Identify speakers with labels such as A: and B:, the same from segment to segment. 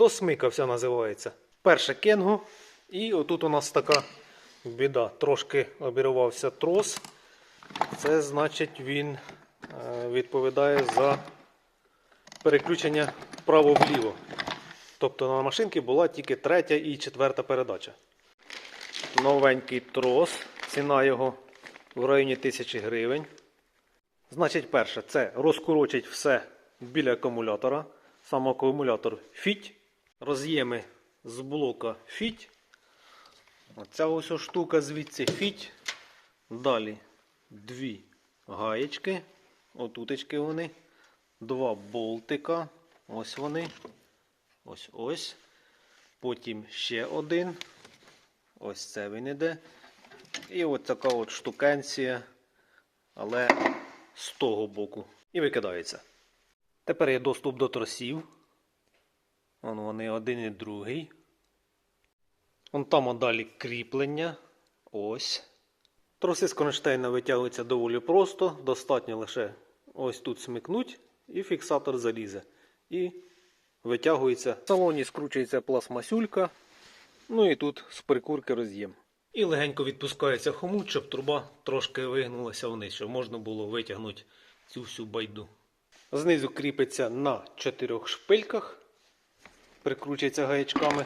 A: То смикався називається. Перше кенгу. І отут у нас така біда. Трошки обірвався трос. Це значить він е, відповідає за переключення вправо-вліво. Тобто на машинці була тільки третя і четверта передача. Новенький трос. Ціна його в районі 1000 гривень. Значить, перше, це розкорочить все біля акумулятора. Сам акумулятор фіть. Роз'єми з блока фіть. Оця ось штука звідси фіть. Далі дві гаєчки. Отутечки вони. Два болтика. Ось вони. Ось ось. Потім ще один. Ось це він іде. І от така от штукенція. Але з того боку. І викидається. Тепер є доступ до тросів. Вон вони один і другий. Вон там далі кріплення. Ось. Троси з кронштейна витягуються доволі просто. Достатньо лише ось тут смикнуть і фіксатор залізе. І витягується. В салоні скручується пластмасюлька. Ну і тут з прикурки роз'єм. І легенько відпускається хомут, щоб труба трошки вигнулася вниз, щоб можна було витягнути цю всю байду. Знизу кріпиться на чотирьох шпильках, прикручується гаячками.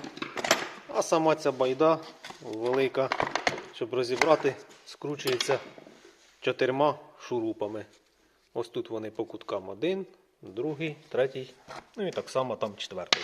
A: А сама ця байда велика, щоб розібрати, скручується чотирма шурупами. Ось тут вони по куткам один, другий, третій, ну і так само там четвертий.